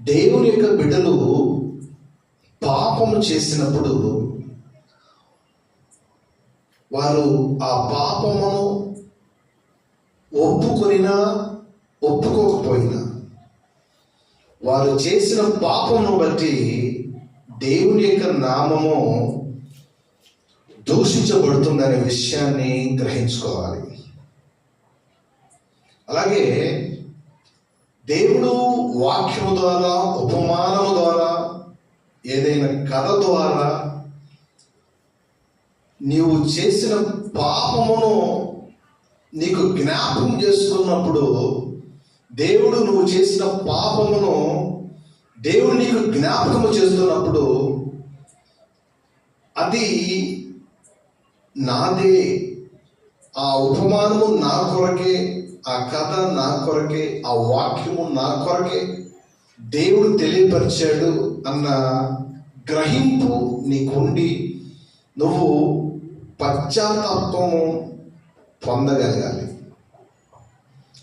దేవుని యొక్క బిడ్డలు పాపము చేసినప్పుడు వారు ఆ పాపమును ఒప్పుకొనినా ఒప్పుకోకపోయినా వారు చేసిన పాపమును బట్టి దేవుని యొక్క నామము దూషించబడుతుందనే విషయాన్ని గ్రహించుకోవాలి. అలాగే దేవుడు వాక్యము ద్వారా ఉపమానము ద్వారా ఏదైనా కథ ద్వారా నీవు చేసిన పాపమును నీకు జ్ఞాపం చేసుకున్నప్పుడు దేవుడు నువ్వు చేసిన పాపమును దేవుడు నీకు జ్ఞాపకము చేస్తున్నప్పుడు అది నాదే. ఆ ఉపమానము నా కొరకే ఆ కథ నా కొరకే ఆ వాక్యము నా కొరకే దేవుడు తెలియపరిచాడు అన్న గ్రహింపు నీకుండి నువ్వు పశ్చాత్తాపము పొందగలగాలి.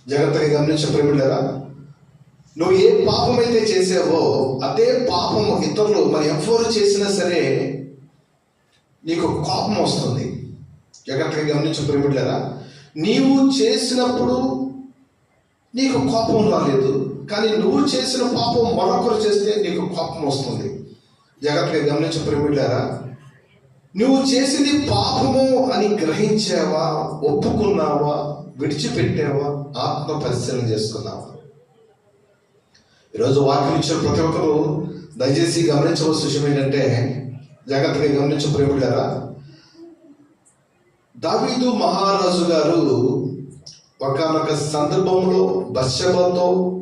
జాగ్రత్తగా గమనించే ప్రేమిళ్ళరా నువ్వు ఏ పాపం అయితే చేసావో అదే పాపము ఇతరులు మరి ఎవరు చేసినా సరే నీకు కోపం వస్తుంది. జాగ్రత్తగా గమనించే ప్రేమిళ్ళరా నీవు చేసినప్పుడు నీకు కోపం రాలేదు కానీ నువ్వు చేసిన పాపం మరొకరు చేస్తే నీకు కోపం వస్తుంది. జగత్తుగా గమనించి ప్రేమిడారా నువ్వు చేసింది పాపము అని గ్రహించావా ఒప్పుకున్నావా విడిచిపెట్టావా ఆత్మ పరిశీలన చేసుకున్నావా? ఈరోజు వాక్యం ఇచ్చిన ప్రతి ఒక్కరు దయచేసి గమనించవలసిన విషయం ఏంటంటే జాగ్రత్తగా గమనించు ప్రేమిడారా దావీదు మహారాజు గారు ఒకనొక సందర్భంలో బత్షెబతో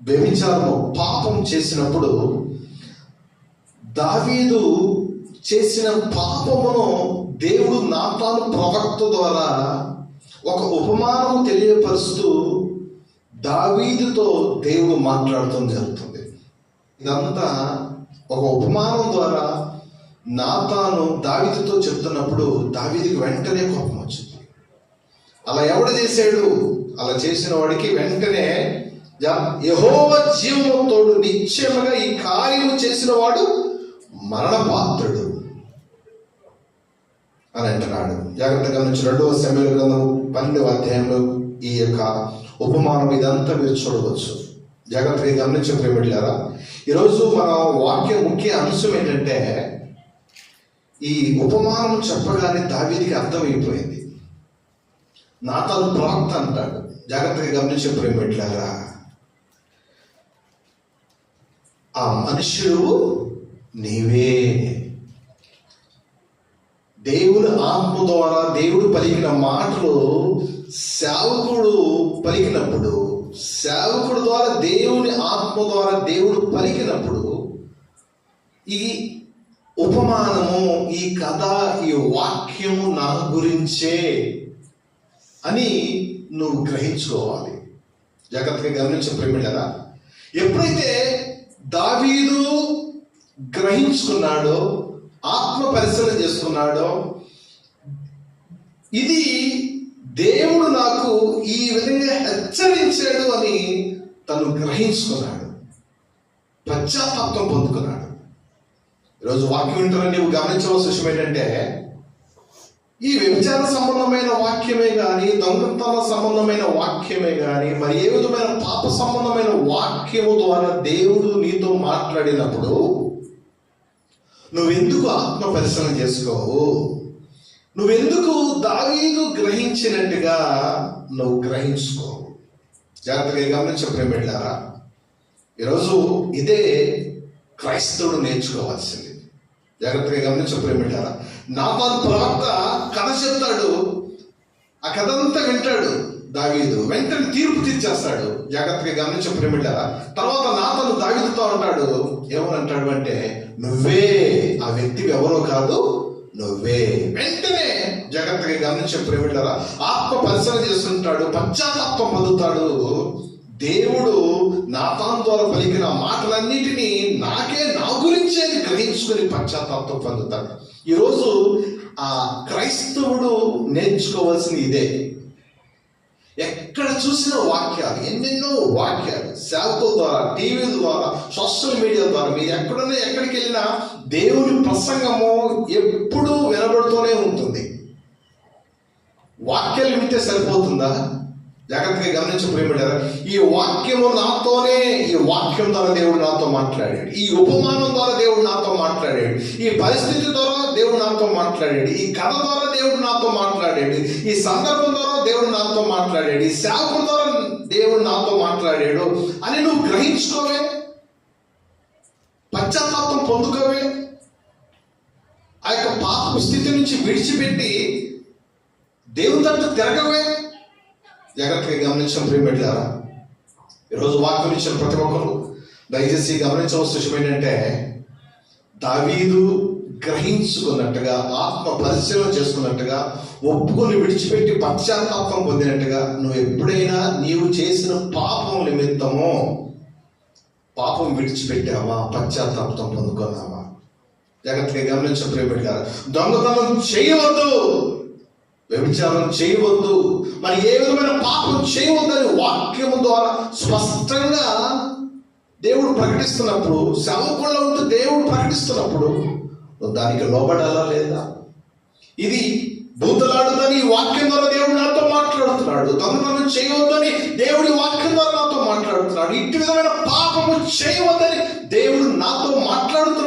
వ్యభిచారము పాపం చేసినప్పుడు దావీదు చేసిన పాపమును దేవుడు నాతాను ప్రవక్త ద్వారా ఒక ఉపమానం తెలియపరుస్తూ దావీదుతో దేవుడు మాట్లాడటం జరుగుతుంది. ఇదంతా ఒక ఉపమానం ద్వారా నాతాను దావీదుతో చెప్తున్నప్పుడు దావీదికి వెంటనే కోపం వచ్చింది. అలా ఎవడు చేశాడు? అలా చేసిన వాడికి వెంటనే యహోవ జీవముతోడు నిశ్చయముగా ఈ కార్యము చేసిన వాడు మరణ పాత్రుడు అని అంటున్నాడు. జాగ్రత్తగా నుంచి రెండవ సమయంలో గ్రంథం పన్నెండవ అధ్యాయంలో ఈ యొక్క ఉపమానం ఇదంతా మీరు చూడవచ్చు. జాగ్రత్తగా గమనించే ప్రేమిళ్ళారా ఈరోజు మన వాక్య ముఖ్య అంశం ఏంటంటే ఈ ఉపమానం చెప్పగానే దావీదికి అర్థమైపోయింది. నాతాను ప్రాంత అంటాడు. జాగ్రత్తగా గమనించే ప్రేమిట్లారా ఆ మనుషులు నీవే. దేవుడు ఆత్మ ద్వారా దేవుడు పలికిన మాటలు సేవకుడు పలికినప్పుడు సేవకుడు ద్వారా దేవుని ఆత్మ ద్వారా దేవుడు పలికినప్పుడు ఈ ఉపమానము ఈ కథ ఈ వాక్యము నా గురించే అని నువ్వు గ్రహించుకోవాలి. జాగ్రత్తగా గమనించే ప్రేమిడరా ఎప్పుడైతే దావీదు గ్రహించుకున్నాడో ఆత్మ పరిశీలన చేసుకున్నాడో ఇది దేవుడు నాకు ఈ విధంగా హెచ్చరించాడు అని తను గ్రహించుకున్నాడు. పశ్చాత్తాపం పొందుకున్నాడు. ఈరోజు వాక్యం వింటున్న నీవు గమనించవలసిన విషయం ఏంటంటే ఈ వ్యభిచార సంబంధమైన వాక్యమే కానీ దొంగతన సంబంధమైన వాక్యమే కానీ మరి ఏ విధమైన పాప సంబంధమైన వాక్యము ద్వారా దేవుడు నీతో మాట్లాడినప్పుడు నువ్వెందుకు ఆత్మ పరిశ్రమ చేసుకోవు? నువ్వెందుకు దావీదు గ్రహించినట్టుగా నువ్వు గ్రహించుకోవు జాగ్రత్తగా గమనించే ప్రేమిళ్ళారా. ఈరోజు ఇదే క్రైస్తవుడు నేర్చుకోవాల్సింది. జాగ్రత్తగా గమనించే ప్రేమిళ్ళారా నాపాన్ ప్రవక్త కథ చెప్తాడు. ఆ కథ అంతా వింటాడు దావీదు. వెంటనే తీర్పు తీర్చేస్తాడు. జాగ్రత్తగా గమనించే ప్రేమిళ్ళారా తర్వాత నాతను దావీదుతో అంటాడు. ఏమని అంటాడు అంటే నువ్వే ఆ వ్యక్తి ఎవరో కాదు నువ్వే. వెంటనే జాగ్రత్తగా గమనించే ప్రేమిటారా ఆత్మ పరిశీలన చేస్తుంటాడు పశ్చాత్తాపం పొందుతాడు. దేవుడు నాతాన్ ద్వారా పలికిన మాటలన్నిటినీ నాకే నా గురించే గ్రహించుకుని పశ్చాత్తాపం పొందుతాడు. ఈరోజు ఆ క్రైస్తవుడు నేర్చుకోవాల్సింది ఇదే. ఎక్కడ చూసిన వాక్యాలు ఎన్నెన్నో వాక్యాలు సేవకుల ద్వారా టీవీల ద్వారా సోషల్ మీడియా ద్వారా మీరు ఎక్కడున్నా ఎక్కడికి వెళ్ళినా దేవుని ప్రసంగము ఎప్పుడూ వినబడుతూనే ఉంటుంది. వాక్యాలు వింటే సరిపోతుందా? జాగ్రత్తగా గమనించి ప్రేమిడారా ఈ వాక్యము నాతోనే ఈ వాక్యం ద్వారా దేవుడు నాతో మాట్లాడాడు. ఈ ఉపమానం ద్వారా దేవుడు నాతో మాట్లాడాడు. ఈ పరిస్థితి ద్వారా దేవుడు నాతో మాట్లాడాడు. ఈ కథ ద్వారా దేవుడు నాతో మాట్లాడాడు. ఈ సందర్భం ద్వారా దేవుడు నాతో మాట్లాడాడు. ఈ సేవకుల ద్వారా దేవుడు నాతో మాట్లాడాడు అని నువ్వు గ్రహించుకోవే? పశ్చాత్తాపం పొందుకోవే? ఆ యొక్క పాప స్థితి నుంచి విడిచిపెట్టి దేవుని తట్టు తిరగవే? జాగ్రత్తగా గమనించడం ప్రియమిట్లారా ఈరోజు వాక్యం ఇచ్చిన ప్రతి ఒక్కరు దయచేసి గమనించవలసిన విషయం ఏంటంటే దావీదు గ్రహించుకున్నట్టుగా ఆత్మ పరిశీలన చేసుకున్నట్టుగా ఒప్పుకొని విడిచిపెట్టి పశ్చాత్తాపం పొందినట్టుగా నువ్వు ఎప్పుడైనా నీవు చేసిన పాపం నిమిత్తము పాపం విడిచిపెట్టావా? పశ్చాత్తాపం పొందుకున్నావా? జాగ్రత్తగా గమనించిన ప్రియపెట్టారా దొంగతనం చేయవద్దు. వ్యభిచారం చేయవద్దు. మరి ఏ విధమైన పాపం చేయవద్దని వాక్యము ద్వారా స్పష్టంగా దేవుడు ప్రకటిస్తున్నప్పుడు సేవకుల్లో ఉంటూ దేవుడు ప్రకటిస్తున్నప్పుడు దానికి లోబడాలా లేదా? ఇది భూతలాడుదని వాక్యం ద్వారా దేవుడు నాతో మాట్లాడుతున్నాడు. దొంగతనం చేయవద్దని దేవుడి వాక్యం ద్వారా నాతో మాట్లాడుతున్నాడు. ఇట్టి విధమైన పాపము చేయవద్దని దేవుడు నాతో మాట్లాడుతున్నాడు.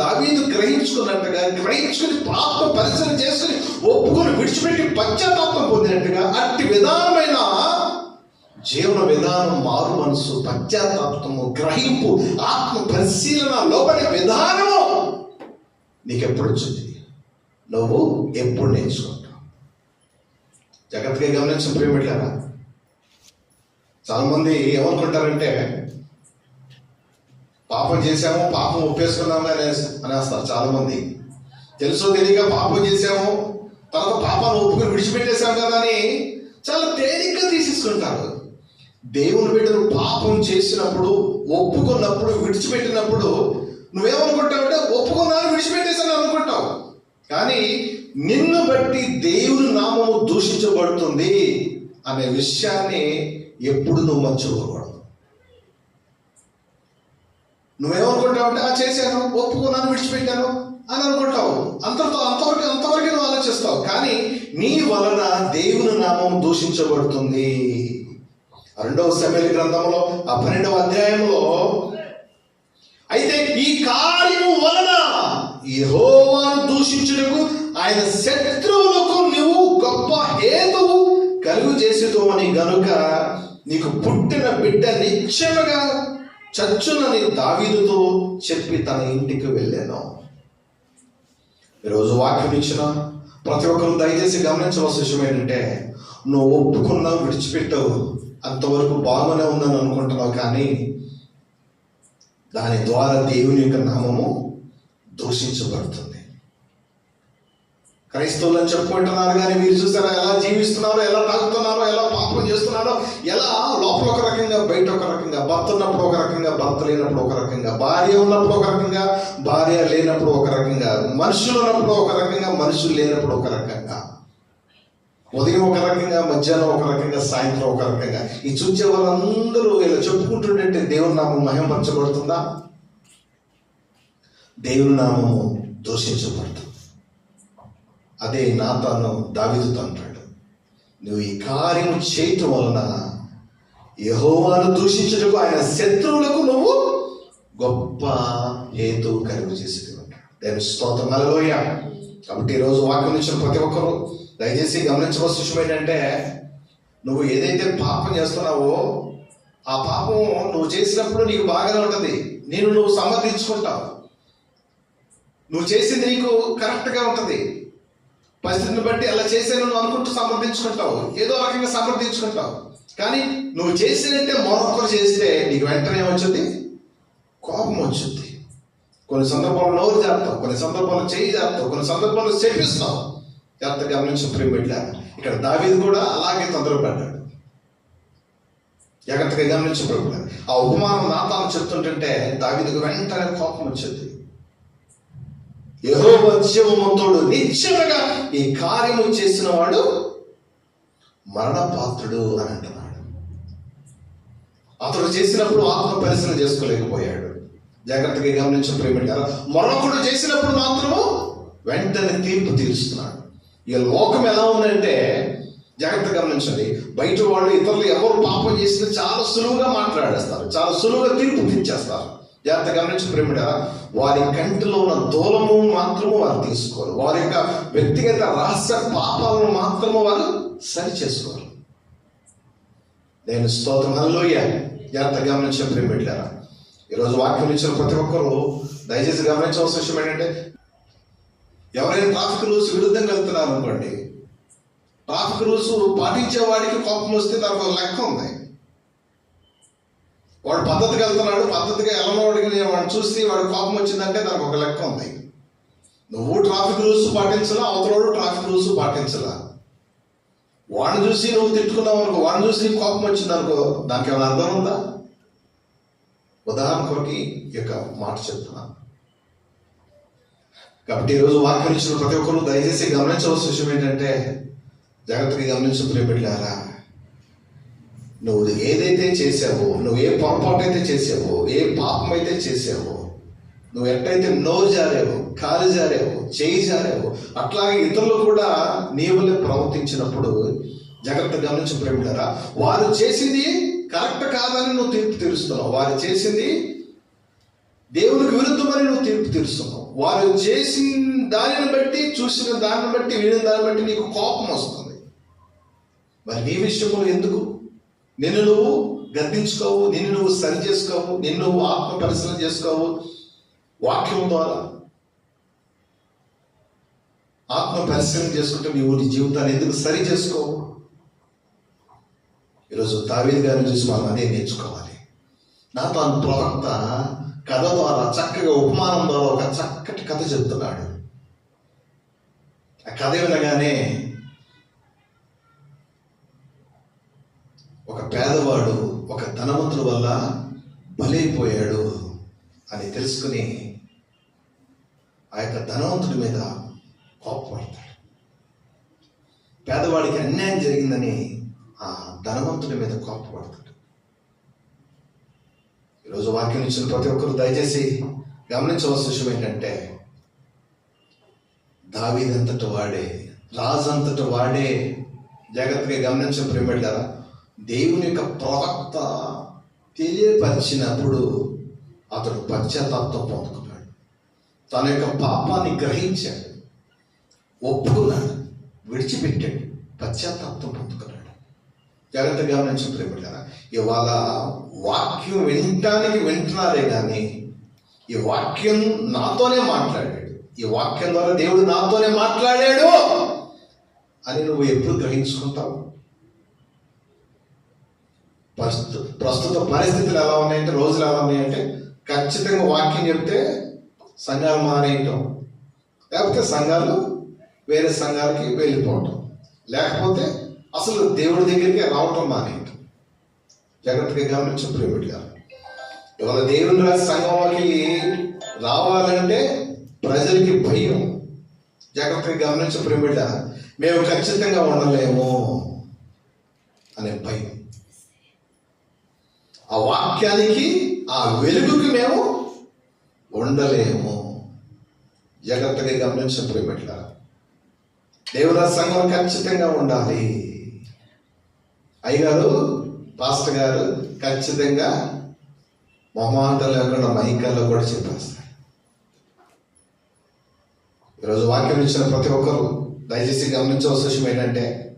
దావీదు గ్రహించుకున్నట్టుగా గ్రహించుకుని పాప పరిశ్రమ చేసుకుని ఒప్పుకొని విడిచిపెట్టి పశ్చాత్తాపం పొందినట్టుగా అట్టి విధానమైన జీవన విధానం మారు మనసు పశ్చాత్తాపము గ్రహింపు ఆత్మ పరిశీలన లోపలి విధానము నీకెప్పుడు వచ్చింది? నువ్వు ఎప్పుడు నేర్చుకుంటావు? జాగ్రత్తగా గమనించిన ప్రేమిట్లారా చాలా మంది ఏమనుకుంటారంటే పాపం చేశాము పాపం ఒప్పేసుకున్నాము అనే అనేస్తారు చాలా మంది తెలుసో తెలియక పాపం చేశాము తర్వాత పాపాన్ని ఒప్పుకొని విడిచిపెట్టేశాం కదా అని చాలా తేలిగ్గా తీసేసుకుంటారు. దేవుని బిడ్డలు పాపం చేసినప్పుడు ఒప్పుకున్నప్పుడు విడిచిపెట్టినప్పుడు నువ్వేమనుకుంటావంటే ఒప్పుకున్నాను విడిచిపెట్టేశాను అనుకుంటావు. కానీ నిన్ను బట్టి దేవుని నామము దూషించబడుతుంది అనే విషయాన్ని ఎప్పుడు నువ్వు మర్చిపోకూడదు. నువ్వేమనుకుంటావంటే ఆ చేశాను ఒప్పుకున్నాను విడిచిపెట్టాను అని అనుకుంటావు. అంతతో అంతవరకు అంతవరకు నువ్వు ఆలోచిస్తావు. కానీ నీ వలన దేవుని నామం దూషించబడుతుంది. రెండవ సమయ గ్రంథంలో ఆ పన్నెండవ అధ్యాయంలో అయితే ఈ కార్యము వలన యెహోవాను దూషించుటకు ఆయన శత్రువులకు నువ్వు గొప్ప హేతువు కలుగు చేసేదో అని గనుక నీకు పుట్టిన బిడ్డ నిశ్చయముగా చచ్చునని దావీదుతో చెప్పి తన ఇంటికి వెళ్ళాను. ఈరోజు వాక్యం ఇచ్చిన ప్రతి ఒక్కరు దయచేసి గమనించవలసిన విషయం ఏంటంటే నువ్వు ఒప్పుకున్నావు విడిచిపెట్టావు అంతవరకు బాగానే ఉందని అనుకుంటున్నావు కానీ దాని ద్వారా దేవుని యొక్క నామము దూషించబడుతుంది. క్రైస్తవులు చెప్పుకుంటున్నారు కానీ మీరు చూసారా ఎలా జీవిస్తున్నారో ఎలా తాగుతున్నారో ఎలా పాపం చేస్తున్నారో ఎలా లోపల ఒక రకంగా బయట ఒక రకంగా భర్త ఉన్నప్పుడు ఒక రకంగా భర్త లేనప్పుడు ఒక రకంగా భార్య ఉన్నప్పుడు ఒక రకంగా భార్య లేనప్పుడు ఒక రకంగా మనుషులు ఉన్నప్పుడు ఒక రకంగా మనుషులు లేనప్పుడు ఒక రకంగా. ఉదయం ఒక రకంగా మధ్యాహ్నం ఒక రకంగా సాయంత్రం ఒక రకంగా. ఈ చూసే వాళ్ళందరూ ఇలా చెప్పుకుంటుంటే దేవుని నామం మహిమపరచబడుతుందా దేవుని నామము దూషించబడుతుంది. అదే నాతాను దావిదుతో అంటాడు నువ్వు ఈ కార్యము చేయటం వలన యహోవాను దూషించుటకు ఆయన శత్రువులకు నువ్వు గొప్ప హేతు కలుగు చేసి దాని స్తోత్రం హల్లెలూయా. కాబట్టి ఈరోజు వాక్యం ఇచ్చిన ప్రతి ఒక్కరు దయచేసి గమనించవలసిన విషయం ఏంటంటే నువ్వు ఏదైతే పాపం చేస్తున్నావో ఆ పాపం నువ్వు చేసినప్పుడు నీకు బాగానే ఉంటుంది. నేను నువ్వు సమర్థించుకుంటావు. నువ్వు చేసింది నీకు కరెక్ట్గా ఉంటుంది. పరిస్థితిని బట్టి అలా చేశాను నువ్వు అనుకుంటూ సమర్థించుకుంటావు. ఏదో రకంగా సమర్థించుకుంటావు. కానీ నువ్వు చేసినట్టే మరొకరు చేస్తే నీకు వెంటనే వచ్చింది కోపం వచ్చింది. కొన్ని సందర్భాల్లో నోరు చేస్తావు కొన్ని సందర్భాల్లో చేయి చేస్తావు కొన్ని సందర్భాల్లో చెప్పిస్తావు ఎంత గమనించి ప్రేమ బిడ్డ ఇక్కడ దావీది కూడా అలాగే తొందరపడ్డాడు. జాగ్రత్తగా గమనించిన ప్రభు ఆ ఉపమానం నా తాను చెప్తుంటుంటే దావీదుకు వెంటనే కోపం వచ్చింది. యెహోవా జీవమంతుడు నిశ్చయముగా ఈ కార్యము చేసిన వాడు మరణపాత్రుడు అని అంటున్నాడు. అతడు చేసినప్పుడు ఆత్మ పరిశీలన చేసుకోలేకపోయాడు. జాగ్రత్తగా గమనించిన ప్రేమిటారా మరొకడు చేసినప్పుడు మాత్రము వెంటనే తీర్పు తీరుస్తున్నాడు. ఇక లోకం ఎలా ఉందంటే జాగ్రత్తగా గమనించండి. బయట వాళ్ళు ఇతరులు ఎవరు పాపం చేసినా చాలా సులువుగా మాట్లాడేస్తారు. చాలా సులువుగా తీర్పు తీర్చేస్తారు. జాగ్రత్త గమనించి ప్రేమిడ వారి కంటిలో ఉన్న దూలము మాత్రము వారు తీసుకోరు. వారి యొక్క వ్యక్తిగత రహస్య పాపాలను మాత్రము వారు సరి చేసుకోరు నేను స్తోత్రం హల్లోయ జాగ్రత్త గమనించిన ప్రేమిడారా ఈరోజు వాక్యం ఇచ్చిన ప్రతి ఒక్కరూ దయచేసి గమనించవలసిన విషయం ఏంటంటే ఎవరైనా ట్రాఫిక్ రూల్స్ విరుద్ధంగా వెళ్తున్నారు అనుకోండి ట్రాఫిక్ రూల్స్ పాటించే వాడికి కోపం వస్తే దానికి ఒక లెక్క ఉంది. వాడు పద్ధతికి వెళ్తున్నాడు పద్ధతిగా వెళ్ళనవాడికి వాడిని చూసి వాడు కోపం వచ్చిందంటే దానికి ఒక లెక్క ఉంది. నువ్వు ట్రాఫిక్ రూల్స్ పాటించలా అవతలోడు ట్రాఫిక్ రూల్స్ పాటించలా. వాడిని చూసి నువ్వు తిట్టుకున్నావు అనుకో వాడిని చూసి నీకు కోపం వచ్చింది అనుకో దానికి ఏమైనా అర్థం ఉందా? ఉదాహరణ కొరకి ఈ యొక్క మాట చెప్తున్నాను కాబట్టి ఈరోజు వాక్యం ఇచ్చిన ప్రతి ఒక్కరు దయచేసి గమనించవలసిన విషయం ఏంటంటే జాగ్రత్తగా గమనించిన ప్రియపెట్టారా నువ్వు ఏదైతే చేసావో నువ్వు ఏ పొరపాటు అయితే చేసావో ఏ పాపం అయితే చేసావో నువ్వు ఎట్టయితే నోరు జారావో కాలు జారావో చేయి జారావో అట్లాగే ఇతరులు కూడా నీవులే ప్రవర్తించినప్పుడు జాగ్రత్త గమనించి ప్రేమిడారా వారు చేసింది కరెక్ట్ కాదని నువ్వు తీర్పు తీరుస్తున్నావు. వారు చేసింది దేవునికి విరుద్ధమని నువ్వు తీర్పు తీరుస్తున్నావు. వారు చేసిన దానిని బట్టి చూసిన దాన్ని బట్టి వీడిన దాన్ని బట్టి నీకు కోపం వస్తుంది. మరి నీ విషయంలో ఎందుకు? నిన్ను నువ్వు గద్దించుకోవు నిన్ను నువ్వు సరి చేసుకోవు నిన్ను నువ్వు ఆత్మ పరిశీలన చేసుకోవు. వాక్యం ద్వారా ఆత్మ పరిశీలన చేసుకుంటే నీవు నీ జీవితాన్ని ఎందుకు సరి చేసుకోవు? ఈరోజు దావీద్ గారిని చూసి మనం అదే నేర్చుకోవాలి. నాతాను ప్రవక్త కథ ద్వారా చక్కగా ఉపమానం ద్వారా ఒక చక్కటి కథ చెప్తున్నాడు. ఆ కథ వినగానే ఒక పేదవాడు ఒక ధనవంతుడు వల్ల బలైపోయాడు అని తెలుసుకుని ఆ యొక్క ధనవంతుడి మీద కోపపడతాడు. పేదవాడికి అన్యాయం జరిగిందని ఆ ధనవంతుడి మీద కోపపడతాడు. ఈరోజు వాక్యం ఇచ్చిన ప్రతి ఒక్కరు దయచేసి గమనించవలసిన విషయం ఏంటంటే దావీదంతటి వాడే రాజంతటి వాడే జాగ్రత్తగా గమనించిన ప్రేమడు కదా దేవుని యొక్క ప్రవక్త తెలియపరిచినప్పుడు అతడు పశ్చాత్తాపం పొందుకున్నాడు తన యొక్క పాపాన్ని గ్రహించాడు. ఒప్పుకున్నాడు. విడిచిపెట్టాడు. పశ్చాత్తాపం పొందుకున్నాడు జాగ్రత్త గమనించిన ప్రేమడు ఇవాళ వాక్యం వినటానికి వింటున్నారే కానీ ఈ వాక్యం నాతోనే మాట్లాడాడు. ఈ వాక్యం ద్వారా దేవుడు నాతోనే మాట్లాడాడు అని నువ్వు ఎప్పుడు గ్రహించుకుంటావు? ప్రస్తుత ప్రస్తుత పరిస్థితులు ఎలా ఉన్నాయంటే రోజులు ఎలా ఉన్నాయంటే ఖచ్చితంగా వాక్యం చెప్తే సంఘాలు మానేయటం లేకపోతే సంఘాలు వేరే సంఘాలకి వెళ్ళిపోవటం. లేకపోతే అసలు దేవుడి దగ్గరికి రావటం మానేయటం. జాగ్రత్తగా గమనించు ప్రేమిటి గారు. ఇవాళ దేవుని రాజు సంఘంలోకి రావాలంటే ప్రజలకి భయం. జాగ్రత్తగా గమనించు ప్రేమిట మేము ఖచ్చితంగా ఉండలేము అనే భయం. ఆ వాక్యానికి ఆ వెలుగుకి మేము ఉండలేము. జాగ్రత్తగా గమనించిన ప్రేమిట్ల దేవుని సంఘం ఖచ్చితంగా ఉండాలి. అయ్యగారు పాస్టర్ గారు ఖచ్చితంగా మొహమాటం లేకుండా మైకల్లో కూడా చెప్పేస్తారు. ఈరోజు వాక్యం ఇచ్చిన ప్రతి ఒక్కరు దయచేసి గమనించవలసిన విషయం ఏంటంటే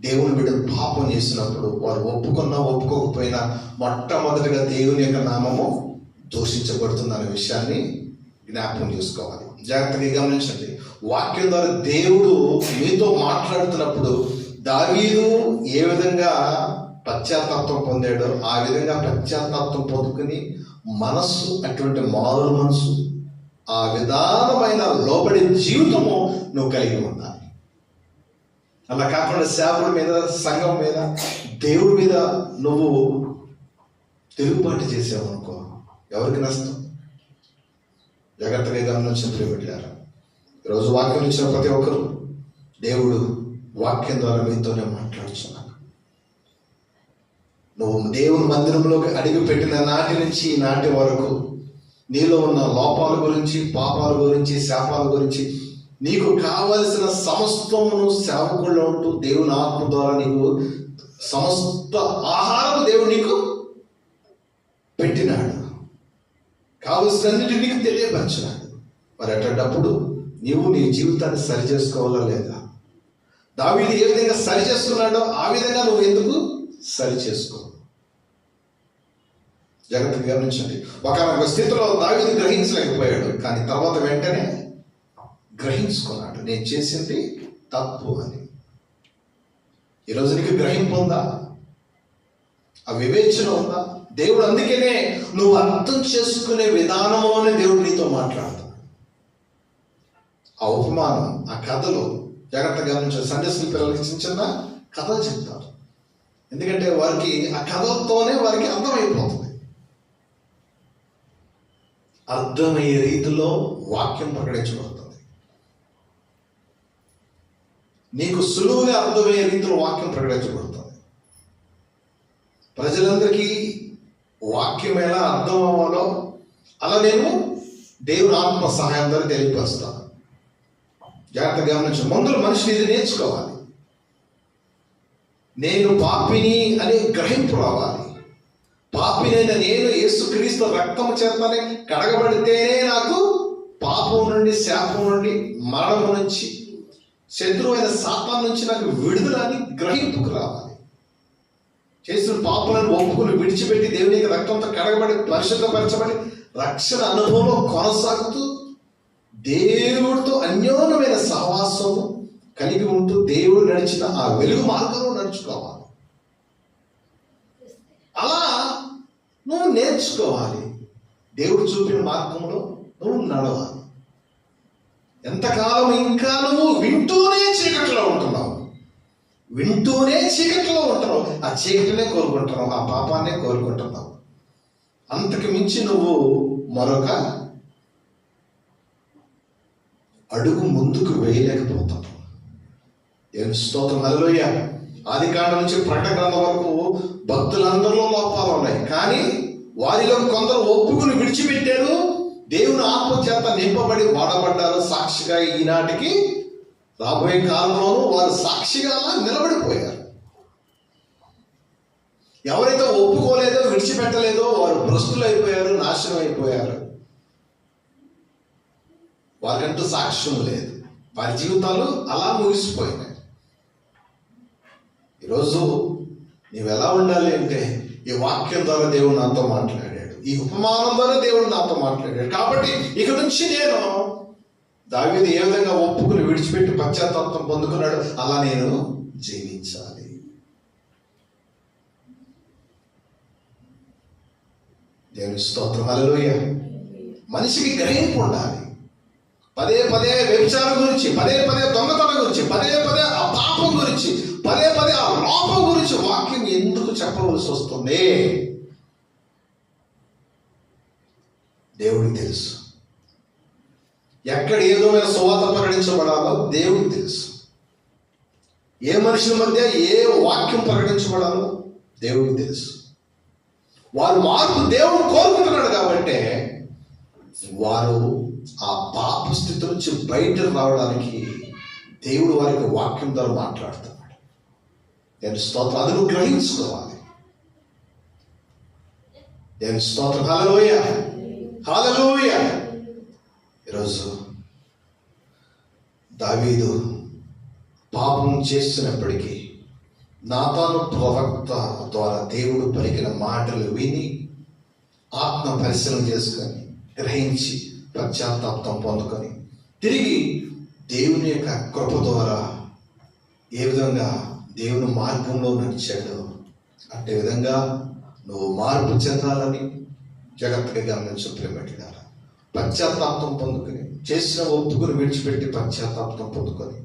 దేవుని బిడ్డలు పాపం చేసినప్పుడు వారు ఒప్పుకున్నా ఒప్పుకోకపోయినా మొట్టమొదటిగా దేవుని యొక్క నామము దూషించబడుతుందనే విషయాన్ని జ్ఞాపకం చేసుకోవాలి. జాగ్రత్తగా గమనించండి. వాక్యం ద్వారా దేవుడు మీతో మాట్లాడుతున్నప్పుడు దావీదు ఏ విధంగా పశ్చాత్తాపం పొందాడో ఆ విధంగా పశ్చాత్తాపం పొందుకుని మనస్సు అటువంటి మారు మనసు ఆ విధానమైన లోబడి జీవితము నువ్వు కలిగి ఉండాలి. అలా కాకుండా సేవల మీద సంఘం మీద దేవుడి మీద నువ్వు తిరుగుబాటు చేసావు అనుకో ఎవరికి నష్టం? జాగ్రత్తగా గమనించిన ప్రియబిడ్డారా ఈరోజు వాక్యం ఇచ్చిన ప్రతి ఒక్కరు దేవుడు వాక్యం ద్వారా మీతోనే మాట్లాడుతున్నాను నువ్వు దేవుని మందిరంలోకి అడిగి పెట్టిన నాటి నుంచి ఈ నాటి వరకు నీలో ఉన్న లోపాల గురించి పాపాల గురించి శాపాల గురించి నీకు కావలసిన సమస్తమును సేవకుల్లో ఉంటూ దేవుని ఆత్మ ద్వారా నీకు సమస్త ఆహారం దేవుడు నీకు పెట్టినాడు. కావలసినన్నిటి నీకు తెలియపరిచినాడు. మరి అటువంటప్పుడు నీవు నీ జీవితాన్ని సరి చేసుకోవాలా లేదా? దావిని ఏ విధంగా సరి చేసుకున్నాడో ఆ విధంగా నువ్వు ఎందుకు సరి చేసుకో? జాగ్రత్తగా గమనించండి. ఒక స్థితిలో దావిని గ్రహించలేకపోయాడు. కానీ తర్వాత వెంటనే గ్రహించుకున్నాడు. నేను చేసింది తప్పు అని. ఈరోజు నీకు గ్రహింపు ఉందా? ఆ వివేచన ఉందా? దేవుడు అందుకనే నువ్వు అర్థం చేసుకునే విధానంలోనే దేవుడు నీతో మాట్లాడతాడు ఆ ఉపమానం ఆ కథలు జాగ్రత్తగా గమనించాలి సండే స్కూల్ పిల్లలకి చిన్న చిన్న కథలు చెప్తారు. ఎందుకంటే వారికి ఆ కథలతోనే వారికి అర్థమైపోతుంది. అర్థమయ్యే రీతిలో వాక్యం ప్రకటించబడుతుంది. నీకు సులువుగా అర్థమయ్యే రీతిలో వాక్యం ప్రకటించబడుతుంది. ప్రజలందరికీ వాక్యం ఎలా అర్థం అవ్వాలో అలా నేను దేవుని ఆత్మ సహాయం ద్వారా తెలియపరుస్తాను. జాగ్రత్తగా గమనించు. ముందు మనిషిని ఇది నేర్చుకోవాలి. నేను పాపిని అనే గ్రహింపు రావాలి. పాపినైన నేను యేసుక్రీస్తు రక్తము చేతనే కడగబడితేనే నాకు పాపం నుండి శాపం నుండి మరణం నుంచి శత్రువైన సాపం నుంచి నాకు విడుదలని గ్రహింపుకు రావాలి. చేసిన పాపలను ఒప్పుకుని విడిచిపెట్టి దేవుని యొక్క రక్తంతో కడగబడి పరిశుద్ధపరచబడి రక్షణ అనుభవంలో కొనసాగుతూ దేవుడితో అన్యోన్యమైన సహవాసము కలిగి ఉంటూ దేవుడు నడిచిన ఆ వెలుగు మార్గంలో నడుచుకోవాలి. అలా నువ్వు నేర్చుకోవాలి. దేవుడు చూపిన మార్గంలో నువ్వు నడవాలి. ఎంతకాలం ఇంకా నువ్వు వింటూనే చీకట్లో ఉంటున్నావు? వింటూనే చీకట్లో ఉంటున్నావు. ఆ చీకటినే కోరుకుంటున్నావు ఆ పాపాన్నే కోరుకుంటున్నావు. అంతకు మించి నువ్వు మరొక అడుగు ముందుకు వేయలేకపోతావు. ఏం స్తోత్రం హల్లెలూయ. ఆది కాండం నుంచి ప్రకటన గ్రంథం వరకు భక్తులందరిలో లోపాలు ఉన్నాయి కానీ వారిలో కొందరు ఒప్పుకుని విడిచిపెట్టారు దేవుని ఆత్మ చేత నింపబడి వాడబడ్డారు సాక్షిగా ఈనాటికి రాబోయే కాలంలోనూ వారు సాక్షిగా అలా నిలబడిపోయారు. ఎవరైతే ఒప్పుకోలేదో విడిచిపెట్టలేదో వారు భ్రష్టులు అయిపోయారు నాశనం అయిపోయారు వారికంటూ సాక్ష్యం లేదు. వారి జీవితాలు అలా ముగిసిపోయినాయి. ఈరోజు నీవెలా ఉండాలి అంటే ఈ వాక్యం ద్వారా దేవుడు నాతో మాట్లాడాడు. ఈ ఉపమానం ద్వారా దేవుడు నాతో మాట్లాడాడు. కాబట్టి ఇక నుంచి నేను దావీదు ఏ విధంగా ఒప్పుకుని విడిచిపెట్టి పశ్చాత్తాపం పొందుకున్నాడు అలా నేను జీవించాలి. దేవుని స్తోత్రం. అలలోయ మనిషికి గ్రహింపు ఉండాలి. పదే పదే వ్యభిచారం గురించి పదే పదే దొంగతనం గురించి పదే పదే ఆ పాపం గురించి పదే పదే ఆ లోపం గురించి వాక్యం ఎందుకు చెప్పవలసి వస్తుంది? దేవుడికి తెలుసు. ఎక్కడ ఏదో మీద సువాత ప్రకటించబడాలో దేవుడికి తెలుసు. ఏ మనుషుల మధ్య ఏ వాక్యం ప్రకటించబడాలో దేవుడికి తెలుసు. వారు మార్పు దేవుడు కోరుకుంటున్నాడు కాబట్టి వారు ఆ పాప స్థితి నుంచి బయటకు రావడానికి దేవుడు వారికి వాక్యం ద్వారా మాట్లాడుతున్నాడు. నేను స్తోత్రం అది నువ్వు గ్రహించుకోవాలి. నేను స్తోత్రం హాలలోయ. ఈరోజు దావీదు పాపం చేస్తున్నప్పటికీ నాతాను ప్రవక్త ద్వారా దేవుడు పలికిన మాటలు విని ఆత్మ పరిశీలన చేసుకొని గ్రహించి పశ్చాత్తాపం పొందుకొని తిరిగి దేవుని యొక్క కృప ద్వారా ఏ విధంగా దేవుని మార్గంలో నడిచాడో అట్టే విధంగా నువ్వు మార్పు చెందాలని జాగ్రత్తగా గమనించు ప్రేమటిడారా పశ్చాత్తాపం పొందుకొని చేసిన ఒత్తుకుని విడిచిపెట్టి పశ్చాత్తాపం పొందుకొని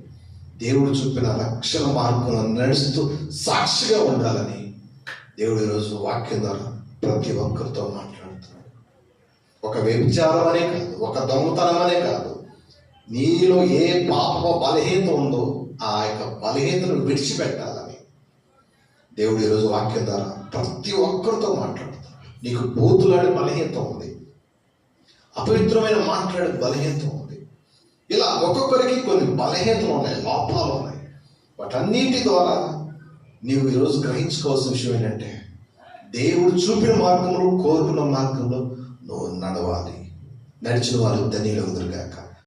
దేవుడు చూపిన రక్షణ మార్గంలో నడుస్తూ సాక్షిగా ఉండాలని దేవుడు ఈరోజు వాక్యం ద్వారా ప్రతి ఒక్కరితో మాట్లాడుతున్నాడు. ఒక వ్యభిచారం అనే కాదు ఒక దొంగతనం అనే కాదు. నీలో ఏ పాప బలహీనత ఉందో ఆ యొక్క బలహీనతను విడిచిపెట్టాలని దేవుడు ఈరోజు వాక్యం ద్వారా ప్రతి ఒక్కరితో మాట్లాడుతున్నాడు. నీకు బూతులాడే బలహీనత ఉంది. అపవిత్రమైన మాట్లాడే బలహీనత ఉంది. ఇలా ఒక్కొక్కరికి కొన్ని బలహీనతలు ఉన్నాయి లోపాలు ఉన్నాయి. వాటన్నిటి ద్వారా నీవు ఈరోజు గ్రహించుకోవాల్సిన విషయం ఏంటంటే దేవుడు చూపిన మార్గంలో కోరుకున్న మార్గంలో నువ్వు నడవాలి. నడిచిన వారు ధన్యులు ఎదురుగాక